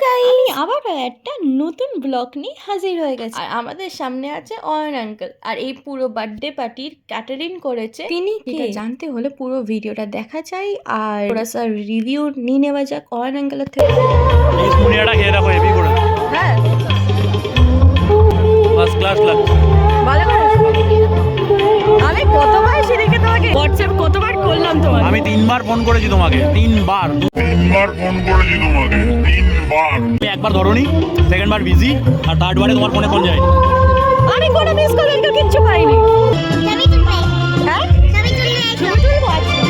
গাই আবার একটা নতুন ব্লগ নিয়ে হাজির হয়ে গেছে। আর আমাদের সামনে আছে অয়ন আঙ্কেল আর এই পুরো বার্থডে পার্টির ক্যাটারিং করেছে। তিনি কে? জানতে হলে পুরো ভিডিওটা দেখা চাই আর ওরা স্যার রিভিউ নিয়ে নেওয়া যাক অয়ন আঙ্কেলের থেকে। করে। হ্যাঁ। ফার্স্ট ক্লাস লাগছে। ভালো আমি কতবার সেদিকে তোমাকে হোয়াটসঅ্যাপ কতবার করলাম তোমাকে? আমি তিনবার ফোন করেছি তোমাকে তিনবার তিনবার ফোন করেছি তোমাকে তিনবার। তুমি একবার ধরোনি সেকেন্ড বার বিজি আর থার্ড বারে তোমার ফোনে ফোন যায়। আমি কোনো মিস কল কিচ্ছু পাইনি। হ্যাঁ? আচ্ছা।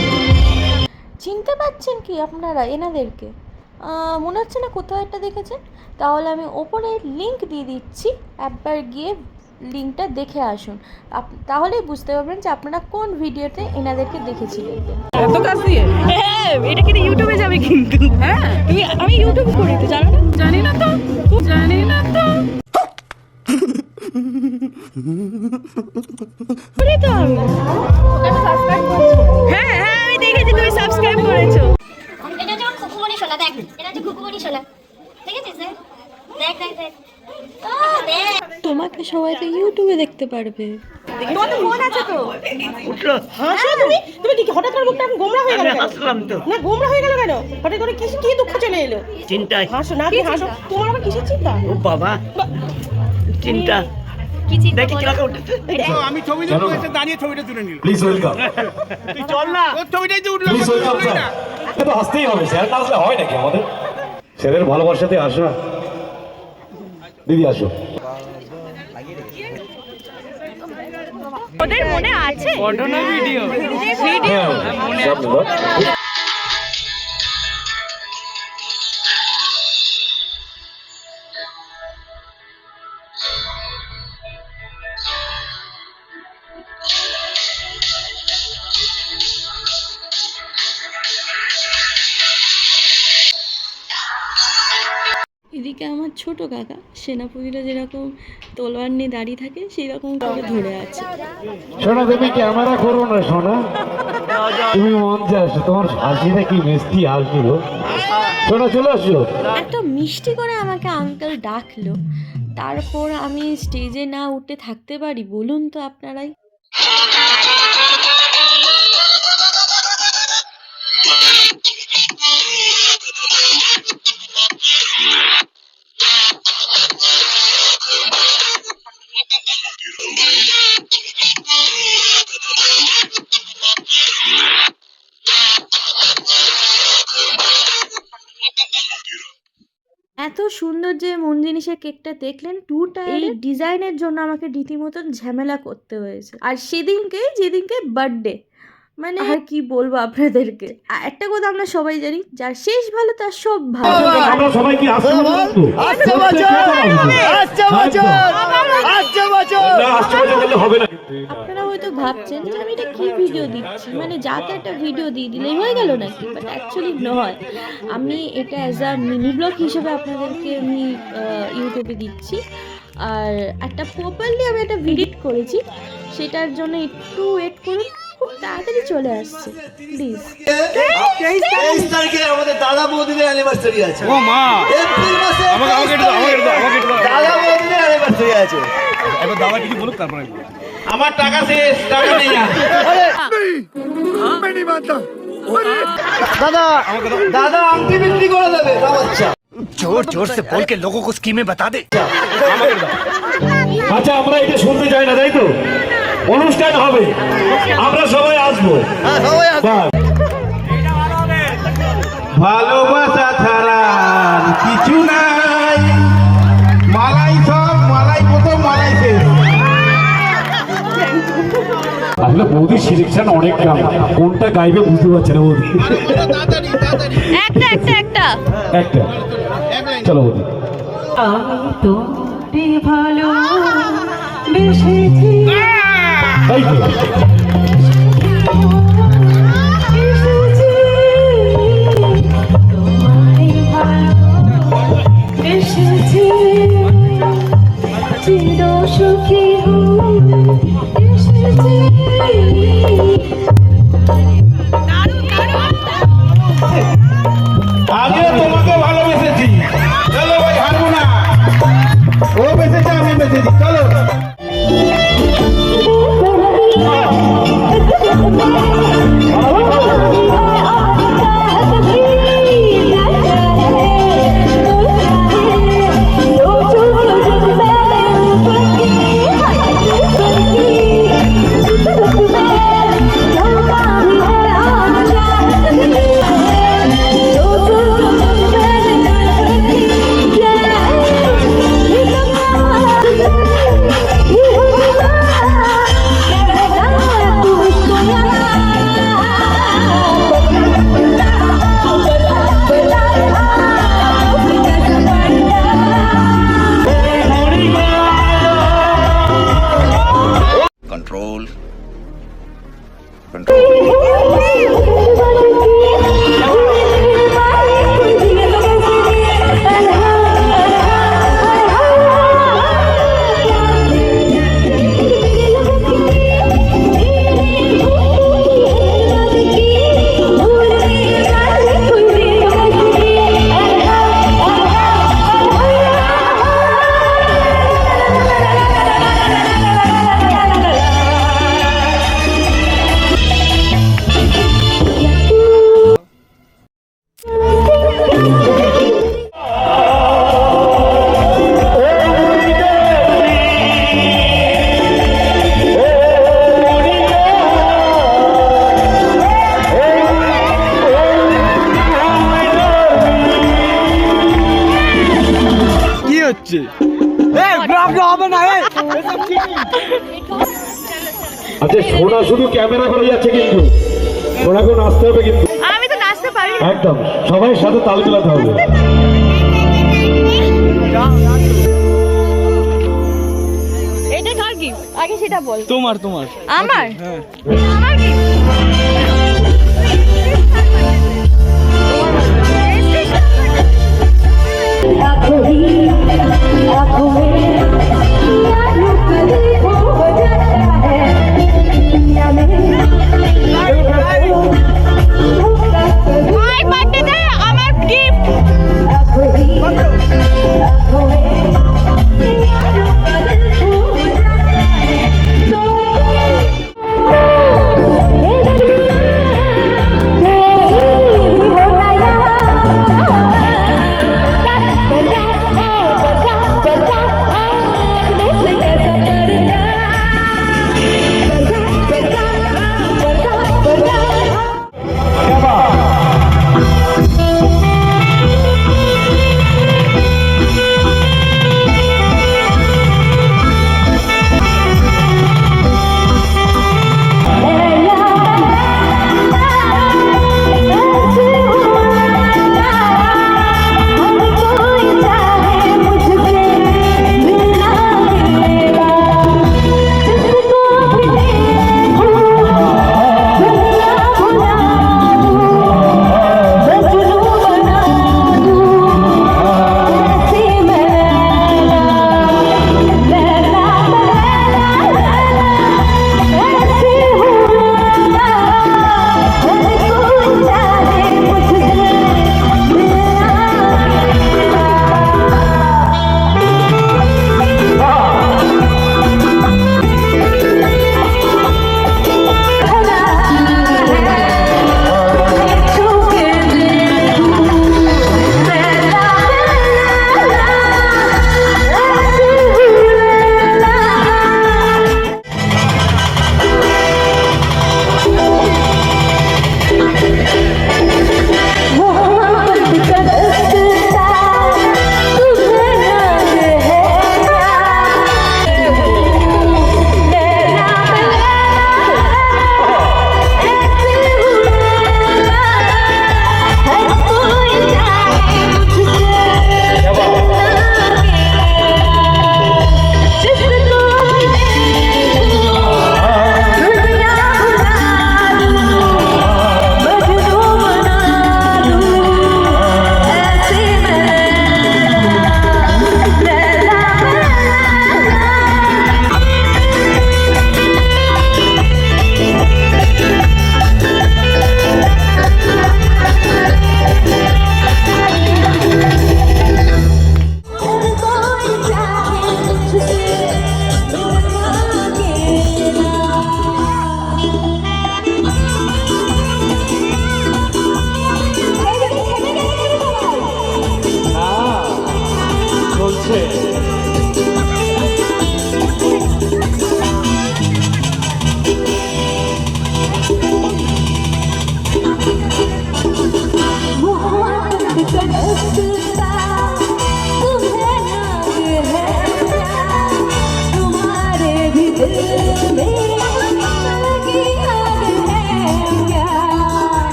চিনতে পারছেন কি আপনারা এনাদেরকে? মনে হচ্ছে না কোথাও একটা দেখেছেন? তাহলে আমি ওপরে লিংক দিয়ে দিচ্ছি একবার গিয়ে লিঙ্কটা দেখে আসুন। আপ- তাহলেই বুঝতে পারবেন যে আপনারা কোন ভিডিওতে এনাদেরকে দেখেছিলেন। এত কাজ দিয়ে? হ্যাঁ এটা কিন্তু ইউটিউবে যাবে কিন্তু? হ্যাঁ। তুমি আমি ইউটিউব করি তো জানো না? জানি না তো জানি না তো। হ্যাঁ হ্যাঁ আমি দেখেছি তুমি সাবস্ক্রাইব করেছ। এটা হচ্ছে দেখ। এটা হচ্ছে খুকুমনি সোনা। দেখেছিস দেখ দেখ দেখ। তোমাকে সবাই তো ইউটিউবে দেখতে পারবে। তোমার তো ফোন আছে তো। হাসো তুমি তুমি কি হঠাৎ করে মুখটা গোমরা হয়ে গেল কেন? না গোমরা হয়ে গেল কেন? হঠাৎ করে কি কি দুঃখ চলে এলো? চিন্তায়। হাসো না তুমি হাসো। তোমার আবার কিসের চিন্তা? ও বাবা চিন্তা। কি চিন্তা দেখি কীরকম উঠেছে। আমি ছবি তুলতে দাঁড়িয়ে ছবিটা তুলে নিল। প্লিজ ওয়েলকাম তুই চল না। ওর ছবিটাই তো উঠল প্লিজ ওয়েলকাম স্যার এটা তো আসতেই হবে স্যার না হয় নাকি আমাদের? স্যারের ভালোবাসাতে আসো না? দিদি আসো। ওদের মনে আছে? ভিডিও হ্যাঁ এদিকে আমার ছোট কাকা। সেনাপতিরা যেরকম তলোয়ার নিয়ে দাঁড়িয়ে থাকে সেই রকম করে ধরে আছে। তুমি ক্যামেরা করো না শোনা তুমি আসো তোমার হাসিটা কি মিষ্টি শোনো চলে একটা মিষ্টি করে আমাকে আঙ্কেল ডাকলো। তারপর আমি স্টেজে না উঠে থাকতে পারি বলুন তো আপনারাই। জিনিসের কেকটা দেখলেন টু এই ডিজাইনের জন্য আমাকে রীতিমতন ঝামেলা করতে হয়েছে। আর সেদিনকে যেদিনকে বার্থডে মানে আর কি বলব আপনাদেরকে? আর একটা কথা আমরা সবাই জানি যার শেষ ভালো তার সব ভালো। আমরা সবাই কি আপনারা ভাবছেন যে আমি এটা কি ভিডিও দিচ্ছি? মানে যাকে একটা ভিডিও দিয়ে দিলেই হয়ে গেল নাকি? বাট অ্যাকচুয়ালি নয়। আমি এটা অ্যাজ আ মিনি ব্লগ হিসেবে আপনাদেরকে আমি ইউটিউবে দিচ্ছি। আর একটা প্রপারলি আমি একটা ভিডিট করেছি। সেটার জন্য একটু ওয়েট করুন খুব তাড়াতাড়ি চলে আসছে। প্লিজ তেইশ তারিখে আমাদের দাদা বৌদিদের অ্যানিভার্সারি আছে। ও মা! এপ্রিল মাসে আমাকে আমাকে। দাদা বৌদিদের অ্যানিভার্সারি আছে। একবার দাদা কিছু বলুক তারপরে আমার টাকা শেষ টাকা নেই হ্যাঁ। হ্যাঁ? দাদা দাদা আংটি বিক্রি করে দেবে। বাচ্চা। জোর জোর সে কো স্কিমে বাতা দে। আচ্ছা, আচ্ছা আমরা এটা শুনতে চাই না তাই তো? অনুষ্ঠান হবে। আমরা সবাই আসব। হ্যাঁ, ভালো আসলে বৌদি সিলেকশন অনেক কাম। কোনটা গাইবে বুঝতে পারছে না বৌদি। একটা একটা একটা। একটা। চলো বৌদি। এই তো। আগে তোমাকে ভালোবেসেছি Thank you. আচ্ছা সোনা শুধু ক্যামেরা করে যাচ্ছে কিন্তু সোনাকে নাচতে হবে কিন্তু আমি তো নাচতে পারি একদম সবাই সাথে তাল মিলাতে হবে এটা কার কি আগে সেটা বল তোমার তোমার আমার আমার কি মাই বার্থডেতে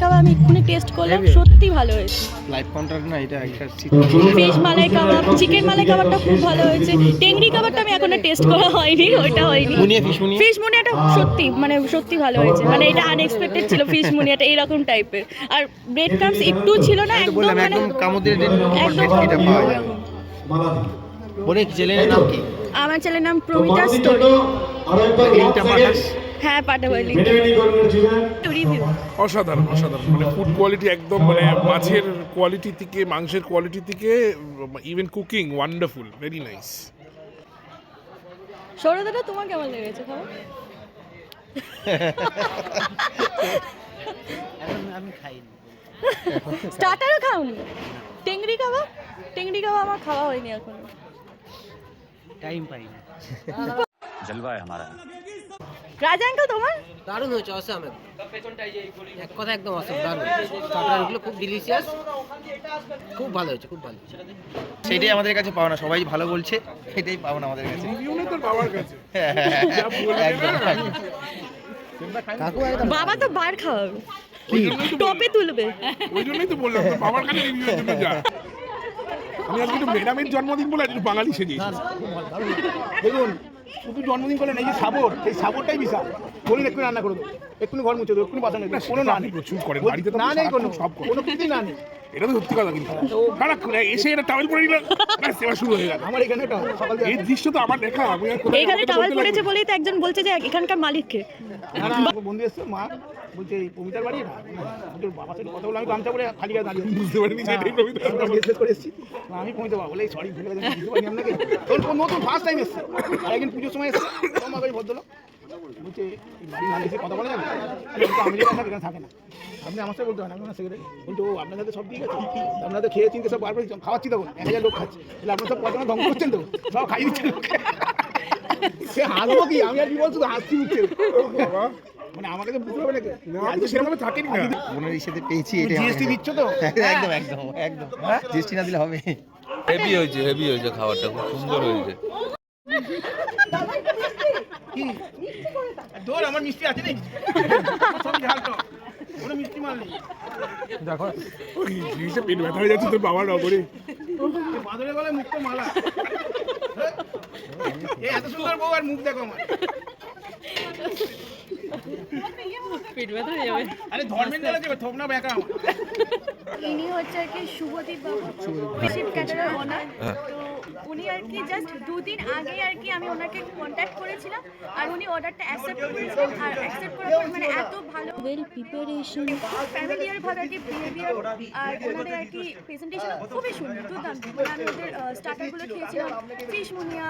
মালাই কাবাব আমি এক্ষুনি টেস্ট করলাম সত্যি ভালো হয়েছে। লাইভ কন্ট্রাক্ট না এটা একটা ফিশ মালাই কাবাব চিকেন মালাই কাবাবটা খুব ভালো হয়েছে। টেংরি কাবাবটা আমি এখনও টেস্ট করা হয়নি ওইটা হয়নি। মুনিয়া ফিশ মুনিয়া? ফিশ মুনিয়াটা সত্যি মানে সত্যি ভালো হয়েছে। মানে এটা আনএক্সপেক্টেড ছিল ফিশ মুনিয়াটা এইরকম টাইপের আর ব্রেড ক্রামস একটু ছিল না একদম মানে একদম কামুদের একদম এটা পাওয়া যায়। বলে ছেলের নাম কি? আমার ছেলের নাম প্রমিতা স্টোরি। হ্যাঁ পাঠাবো অসাধারণ অসাধারণ। মানে ফুড কোয়ালিটি একদম মানে মাছের কোয়ালিটি থেকে মাংসের কোয়ালিটি থেকে even cooking wonderful very nice তোমার কেমন লেগেছে আমি খাইনি স্টার্টারও খাওনি? টেংরি টেংরি আমার খাওয়া হয়নি এখনও। টাইম পাইনি। রাজা আঙ্কেল তোমার? দারুণ হয়েছে অসাম এক কথা একদম অসাম দারুণ। স্টার্টারগুলো খুব ডিলিশিয়াস খুব ভালো হয়েছে খুব ভালো। সেটাই আমাদের কাছে পাওনা সবাই ভালো বলছে সেটাই পাওনা আমাদের কাছে। না, বাবা তো বার খাওয়াবে টপে তুলবে। ওই জন্যই তো বললাম বাবার কাছে রিভিউ জন্য যা। আমি আজকে একটু ম্যাডামের জন্মদিন বলে আজকে বাঙালি সেজেছি। দেখুন শুধু জন্মদিন করলেন এই যে সাবর সেই সাবরটাই বিশাল। বলুন এক্ষুনি রান্না করে দেবো এক্ষুনি ঘর মুছে দেবো এক্ষুনি বাসন কোনো না নেই। প্রচুর করেন বাড়িতে না নেই কোনো সব করে কোনো কিছুই না নেই। এটা তো সত্যি কথা কিন্তু। এসে এটা টাওয়েল পরে এবার শুরু হয়ে গেল। আমার এখানে সকাল এই দৃশ্য তো আমার দেখা আমি এখানে টাওয়াল পড়েছে বলেই তো একজন বলছে যে এখানকার মালিককে। বন্ধু এসছে মা বলছে এই বাড়ি তোর বাবার সাথে কথা বলে আমি গামছা পরে খালি গায়ে দাঁড়িয়ে বুঝতে পারিনি যে এটাই হ্যাঁ, আমি করে এসেছি। পাবো বলে সরি ভুলে গেছি বুঝতে পারিনি আপনাকে। কোন নতুন ফার্স্ট টাইম এসছে। আর একদিন পুজোর সময় কাছে ভদ্রলোক বলছে বাড়ি এসে কথা বলে যাবে আমি যেখানে থাকি এখানে থাকে না। আপনি আমার সাথে বলতে হয় না আমি সেক্রেটারি বলতো ও আপনার সাথে সব ঠিক আছে? আপনাদের খেয়ে চিনতে সব বার করে খাওয়াচ্ছি তখন এক হাজার লোক খাচ্ছে। তাহলে আপনার সব কথা ধ্বংস করছেন তো? সব দিচ্ছেন সে হাসবো কি? আমি আর কি বলছি হাসছি উঠছে মানে আমাকে তো বুঝতে হবে নাকি না, আমি তো সেরকম থাকেনি না। বোনের সাথে পেয়েছি এটা জিএসটি দিচ্ছ তো? একদম একদম একদম। জিএসটি না দিলে হবে। হেভি হয়েছে হেভি হয়েছে খাবারটা খুব সুন্দর হয়েছে। তোর আমার মিষ্টি আছে নাকি? সব ঝাল তো কোনো মিষ্টি মাল নেই। ওই জিনিসে পেট ব্যথা হয়ে যাচ্ছে তোর বাবার নগরে। বাদরের গলায় মুক্ত মালা। এই এত সুন্দর বউ আর মুখ দেখো আমার। আরে গেলে যাবে। ইনি হচ্ছে কি শুভদীপ বাবু ক্যাটারার ওনার তো উনি আর কি জাস্ট দুদিন আগে আর কি আমি ওনাকে কন্ট্যাক্ট করেছিলাম আর উনি অর্ডারটা অ্যাকসেপ্ট করেছেন আর অ্যাকসেপ্ট করার পর মানে এত ভালো ওয়েল প্রিপারেশন ফ্যামিলিয়ার ভাবে আর কি বিহেভিয়ার আর ওনাদের আর কি প্রেজেন্টেশন খুবই সুন্দর দুর্দান্ত। মানে আমি ওদের স্টার্টারগুলো খেয়েছিলাম। ফিশ মুনিয়া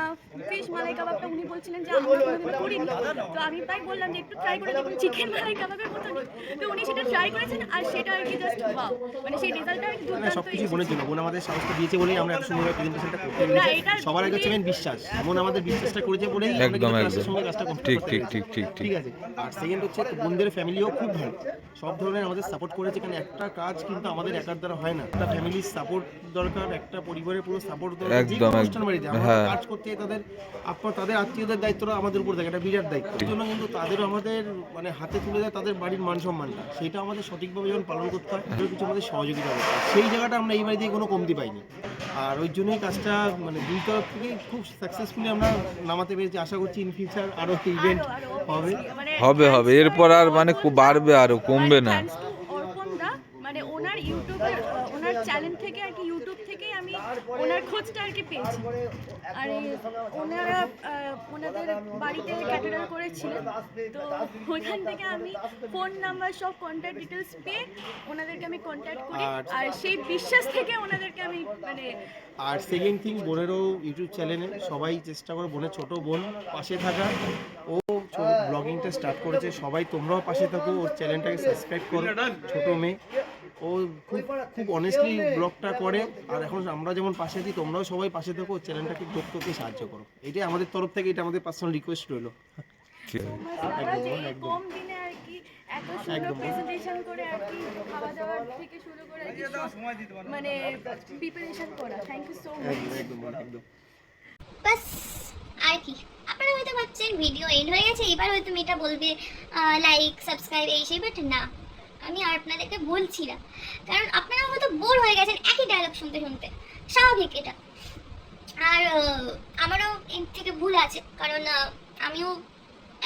ফিশ মালাই কাবাবটা উনি বলছিলেন যে আমরা কোনোদিন করিনি। তো আমি তাই বললাম যে একটু ট্রাই করে দেখুন চিকেন মালাই কাবাবের মতনই তো উনি সেটা ট্রাই করেছেন আর সেটা আর কি জাস্ট ওয়াও মানে সেই রেজাল্টটা আর কি দুর্দান্ত সব কিছু বোনের জন্য বোন আমাদের সাহসটা দিয়েছে বলেই আমরা এত সুন্দর প্রেজেন্টেশনটা করতে সবার আগে হচ্ছে main বিশ্বাস। এমন আমাদের বিশ্বাসটা করেছে বলেই আমরা কিন্তু ট্রাস্টের সঙ্গে কাজটা complete করতে ঠিক আছে। আর সেকেন্ড হচ্ছে বোনদের ফ্যামিলিও খুব ভালো। সব ধরনের আমাদের সাপোর্ট করেছে কারণ একটা কাজ কিন্তু আমাদের একার দ্বারা হয় না। একটা ফ্যামিলির সাপোর্ট দরকার একটা পরিবারের পুরো সাপোর্ট দরকার। কোনো অনুষ্ঠান বাড়িতে। আমরা কাজ করতে তাদের আপনার তাদের আত্মীয়দের দায়িত্বটা আমাদের উপর থাকে। একটা বিরাট দায়িত্ব। জন্য কিন্তু তাদেরও আমাদের মানে হাতে তুলে দেয় তাদের বাড়ির মান সম্মানটা। সেটা আমাদের সঠিকভাবে যখন পালন করতে হয় কিছু আমাদের সহযোগিতা হয়। সেই জায়গাটা আমরা এই বাড়ি দিয়ে কোনো কমতি পাইনি। আর ওই জন্যই কাজটা মানে দুই তরফ থেকেই খুব সাকসেসফুলি আমরা নামাতে পেরেছি। আশা করছি ইন ফিউচার আরও ইভেন্ট হবে। হবে হবে। এরপর আর মানে খুব বাড়বে আরও কমবে না অর্পণদা মানে ওনার ইউটিউবের আহ, ওনার চ্যানেল থেকে আর কি ইউটিউব থেকেই আমি ওনার খোঁজটা আর কি পেয়েছি। আর ওনারা ওনাদের বাড়িতে ক্যাটারার করেছিলেন। তো ওইখান থেকে আমি ফোন নাম্বার সব কন্ট্যাক্ট ডিটেলস পেয়ে ওনাদেরকে আমি কন্ট্যাক্ট করি। আর- আর সেই বিশ্বাস থেকে ওনাদেরকে আমি মানে আর সেকেন্ড থিং বোনেরও ইউটিউব চ্যানেলে সবাই চেষ্টা করে বোনের ছোট বোন পাশে থাকা। ও ব্লগিংটা স্টার্ট করেছে। সবাই তোমরাও পাশে থাকো ওর চ্যানেলটাকে সাবস্ক্রাইব করো। ছোট মেয়ে। ও খুব খুব অনেস্টলি ব্লগটা করে। আর এখন আমরা যেমন পাশে আছি তোমরাও সবাই পাশে থাকো চ্যানেলটাকে গ্রোথ করতে সাহায্য করো। এটাই আমাদের তরফ থেকে এটা আমাদের পার্সোনাল রিকোয়েস্ট রইল। আপনারা যে এই কম দিনে আর কি এত সুন্দর একদম। প্রেজেন্টেশন করে আর কি খাওয়া দাওয়ার থেকে শুরু করে আর কি সব মানে প্রিপারেশন করা। থ্যাংক ইউ সো মাচ একদম বাস আর কি। আপনারা হয়তো ভাবছেন ভিডিও এন্ড হয়ে গেছে এবার হয়তো মেয়েটা বলবে লাইক সাবস্ক্রাইব এই সেই বাট না। আমি আর আপনাদেরকে বলছি না। কারণ আপনারা হয়তো বোর হয়ে গেছেন একই ডায়লগ শুনতে শুনতে। স্বাভাবিক এটা। আর আমারও এর থেকে ভুল আছে। কারণ আমিও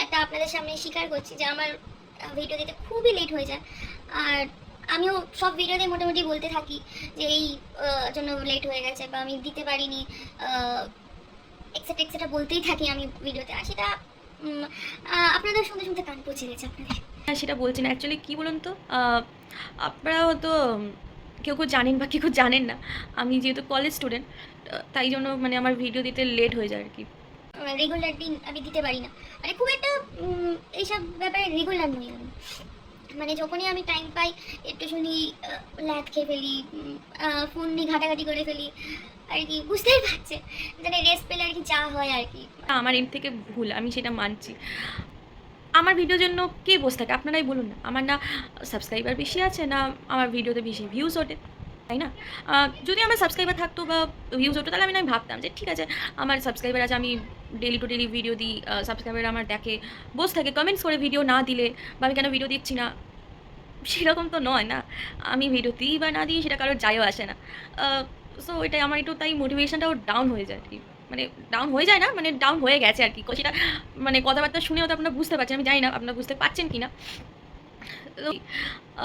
একটা আপনাদের সামনে স্বীকার করছি যে আমার ভিডিও দিতে খুবই লেট হয়ে যায়। আর আমিও সব ভিডিওতে মোটামুটি বলতে থাকি যে এই জন্য লেট হয়ে গেছে বা আমি দিতে পারিনি এক্সেট্রা এক্সেট্রা বলতেই থাকি আমি ভিডিওতে আর সেটা আপনাদের শুনতে শুনতে কান পচে গেছে আপনাদের। হ্যাঁ সেটা বলছি না অ্যাকচুয়ালি কী বলুন তো? আপনারা হয়তো কেউ কেউ জানেন বা কেউ কেউ জানেন না। আমি যেহেতু কলেজ স্টুডেন্ট তাই জন্য মানে আমার ভিডিও দিতে লেট হয়ে যায় আর কি। রেগুলার দিন আমি দিতে পারি না। মানে খুব একটা এইসব ব্যাপারে রেগুলার নই আমি। মানে যখনই আমি টাইম পাই একটু শুনি ল্যাদ খেয়ে ফেলি ফোন নিয়ে ঘাটাঘাটি করে ফেলি আর কি বুঝতেই পারছে মানে রেস্ট পেলে আর কি যা হয় আর কি। আমার এর থেকে ভুল আমি সেটা মানছি। আমার ভিডিওর জন্য কে বসে থাকে? আপনারাই বলুন না। আমার না সাবস্ক্রাইবার বেশি আছে, না আমার ভিডিওতে বেশি ভিউজ ওঠে, তাই না? যদি আমার সাবস্ক্রাইবার থাকতো বা ভিউজ হতো তাহলে আমি না ভাবতাম যে ঠিক আছে, আমার সাবস্ক্রাইবার আছে, আমি ডেলি টু ডেলি ভিডিও দিই সাবস্ক্রাইবার আমার দেখে, বসে থাকে কমেন্টস করে ভিডিও না দিলে বা আমি কেন ভিডিও দিচ্ছি না? সেরকম তো নয় না। আমি ভিডিও দিই বা না দিই, সেটা কারোর যায়ও আসে না। সো এটাই, আমার একটু তাই মোটিভেশনটাও ডাউন হয়ে যায় আর কি। মানে ডাউন হয়ে যায় না মানে ডাউন হয়ে গেছে আর কি। সেটা মানে কথাবার্তা শুনে হয়তো আপনারা বুঝতে পারছেন, আমি জানি না আপনারা বুঝতে পারছেন কি না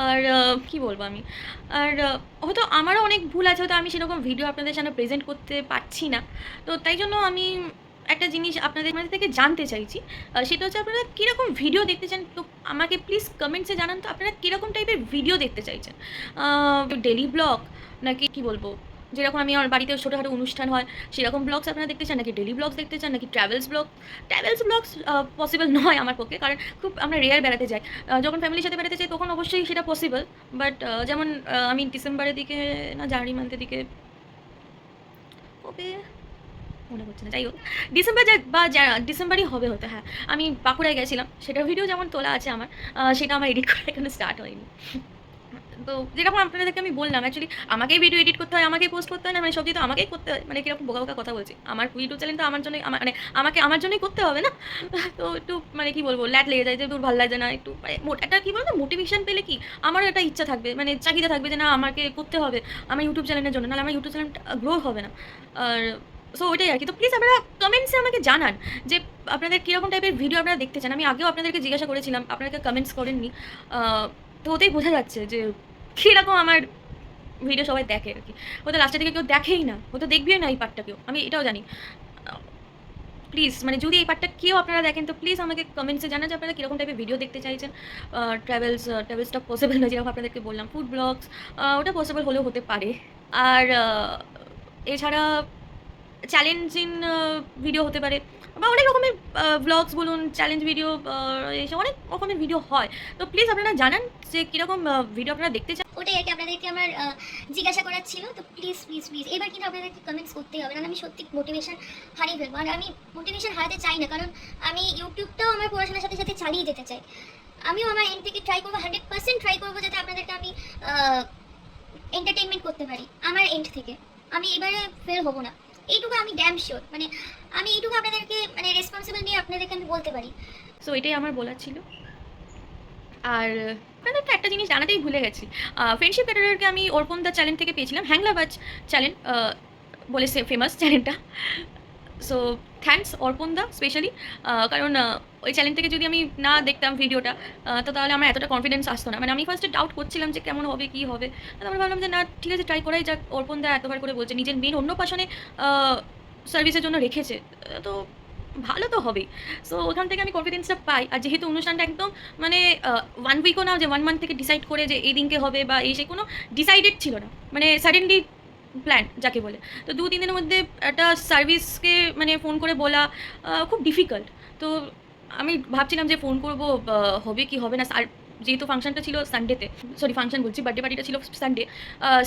আর কি বলব আমি? আর হয়তো আমারও অনেক ভুল আছে, হয়তো আমি সেরকম ভিডিও আপনাদের সামনে প্রেজেন্ট করতে পারছি না। তো তাই জন্য আমি একটা জিনিস আপনাদের মধ্যে থেকে জানতে চাইছি সেটা হচ্ছে আপনারা কীরকম ভিডিও দেখতে চান? তো আমাকে প্লিজ কমেন্টসে জানান তো আপনারা কীরকম টাইপের ভিডিও দেখতে চাইছেন? ডেলি ব্লগ নাকি কি বলব? যেরকম আমি আমার বাড়িতে ছোটোখাটো অনুষ্ঠান হয়, সেরকম ব্লগস আপনারা দেখতে চান? নাকি ডেলি ব্লগস দেখতে চান? নাকি travels blog travels blogs possible নয় আমার পক্ষে, কারণ খুব আমরা রেয়ার বেড়াতে যাই। যখন ফ্যামিলির সাথে বেড়াতে যাই, তখন অবশ্যই সেটা পসিবল বাট যেমন আমি ডিসেম্বরের দিকে না, জানুয়ারি মান্থের দিকে মনে হচ্ছে না। যাই হোক, ডিসেম্বর বা ডিসেম্বরই হবে হতে হ্যাঁ। আমি বাঁকুড়ায় গেছিলাম সেটা ভিডিও যেমন তোলা আছে আমার সেটা আমার এডিট করা এখনও স্টার্ট হয়নি। তো যেরকম আপনাদেরকে আমি বললাম অ্যাকচুয়ালি আমাকেই ভিডিও এডিট করতে হয়, আমাকেই পোস্ট করতে হয় না মানে সব তো আমাকেই করতে হয় মানে কীরকম বোকা বোকা কথা বলছি। আমার ইউটিউব চ্যানেল তো আমার জন্যই মানে আমাকে, আমার জন্যই করতে হবে না? তো একটু মানে কি বলব ল্যাট লেগে যায়, যে দূর ভালো লাগে না, একটু মানে একটা কী বলতো মোটিভেশন পেলে কি, আমারও একটা ইচ্ছা থাকবে মানে চাহিদা থাকবে যে না, আমাকে করতে হবে, আমার ইউটিউব চ্যানেলের জন্য, নাহলে আমার ইউটিউব চ্যানেলটা গ্রো হবে না। আর সো ওইটাই আর কি তো প্লিজ আপনারা কমেন্টসে আমাকে জানান, যে আপনাদের কীরকম টাইপের ভিডিও আপনারা দেখতে চান। আমি আগেও আপনাদেরকে জিজ্ঞাসা করেছিলাম, আপনারা কমেন্টস করেননি তো ওতেই বোঝা যাচ্ছে যে কীরকম আমার ভিডিও সবাই দেখে আর কি। হয়তো লাস্টের দিকে কেউ দেখেই না। হয়তো দেখবেও না এই পার্টটা কেউ। আমি এটাও জানি। প্লিজ মানে যদি এই পার্টটা কেউ আপনারা দেখেন, তো প্লিজ আমাকে কমেন্টসে জানান যে আপনারা কীরকম টাইপের ভিডিও দেখতে চাইছেন। ট্রাভেলস ট্রাভেলসটা পসিবল নয়, যেরকম আপনাদেরকে বললাম। ফুড ব্লগস ওটা পসিবল হলেও হতে পারে। আর এছাড়া চ্যালেঞ্জিং ভিডিও হতে পারে। বা অনেক রকমের ব্লগস বলুন চ্যালেঞ্জ ভিডিও এসব অনেক রকমের ভিডিও হয়। তো প্লিজ আপনারা জানান যে কীরকম ভিডিও আপনারা দেখতে চান। ওটাই আর কি, আপনাদেরকে আমার জিজ্ঞাসা করার ছিল। তো প্লিজ প্লিজ প্লিজ এবার কিন্তু আপনাদেরকে কমেন্টস করতেই হবে? কারণ আমি সত্যি মোটিভেশন হারিয়ে ফেলব। আর আমি মোটিভেশন হারাতে চাই না, কারণ আমি ইউটিউবটাও আমার পড়াশোনার সাথে সাথে চালিয়ে যেতে চাই। আমিও আমার এন্ড থেকে ট্রাই করব হান্ড্রেড পার্সেন্ট ট্রাই করব, যাতে আপনাদেরকে আমি এন্টারটেনমেন্ট করতে পারি, আমার এন্ড থেকে। আমি এবারে ফেল হব না। এইটুকু আমি ড্যাম শিওর মানে আমি এইটুকু আপনাদেরকে মানে রেসপন্সিবল নিয়ে আপনাদেরকে আমি বলতে পারি। সো এটাই আমার বলার ছিল। আর আপনাদেরকে একটা জিনিস জানাতেই ভুলে গেছি। ফ্রেন্ডশিপ ক্যাটারকে আমি অর্পণ দা চ্যানেল থেকে পেয়েছিলাম। হ্যাংলাবাজ চ্যানেল বলে সে ফেমাস চ্যানেলটা so thanks Arpan da specially কারণ ওই চ্যানেল থেকে যদি আমি না দেখতাম ভিডিওটা তো তাহলে আমার এতটা কনফিডেন্স আসতো না। মানে আমি ফার্স্টে ডাউট করছিলাম যে কেমন হবে, কী হবে। তারপরে ভাবলাম যে, না, ঠিক আছে ট্রাই করাই যাক। অর্পণ দা এতবার করে বলছে, নিজের মেন অন্য পাশনে সার্ভিসের জন্য রেখেছে। তো ভালো তো হবেই। সো ওখান থেকে আমি কনফিডেন্সটা পাই। আর যেহেতু অনুষ্ঠানটা একদম মানে ওয়ান উইকও না, যে ওয়ান মান্থ থেকে ডিসাইড করে যে এই দিনকে হবে বা এই সে কোনো ডিসাইডেড ছিল না। মানে সাডেনলি প্ল্যান যাকে বলে। তো দু তিন দিনের মধ্যে একটা সার্ভিসকে মানে ফোন করে বলা খুব ডিফিকাল্ট তো আমি ভাবছিলাম যে ফোন করব হবে কি হবে না, আর যেহেতু ফাংশনটা ছিল সানডেতে সরি ফাংশন বলছি বার্থডে পার্টিটা ছিল সানডে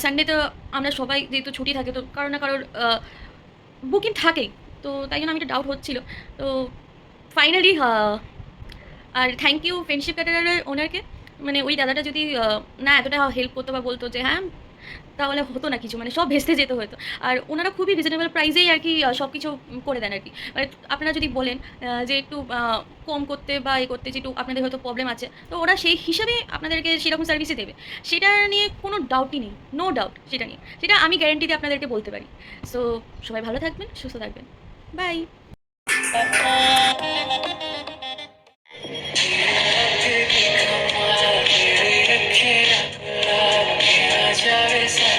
সানডে তো আমরা সবাই যেহেতু ছুটি থাকে, তো কারও না কারোর বুকিং থাকেই, তো তাই জন্য আমি একটা ডাউট হচ্ছিল। তো ফাইনালি আর থ্যাংক ইউ ফ্রেন্ডশিপ ক্যাটারের ওনারকে মানে ওই দাদাটা যদি না এতটা হেল্প করতো বা বলতো যে হ্যাঁ তাহলে হতো না কিছু মানে সব ভেস্তে যেতে হতো আর ওনারা খুবই রিজনেবল প্রাইসেই আর কি সব কিছু করে দেন আর কি। মানে আপনারা যদি বলেন যে একটু কম করতে বা এ করতে যে একটু আপনাদের হয়তো প্রবলেম আছে, তো ওরা সেই হিসাবে আপনাদেরকে সেরকম সার্ভিসই দেবে। সেটা নিয়ে কোনো ডাউটই নেই নো ডাউট সেটা নিয়ে। সেটা আমি গ্যারেন্টি দিয়ে আপনাদেরকে বলতে পারি। সো সবাই ভালো থাকবেন, সুস্থ থাকবেন। Bye you. Lazarus.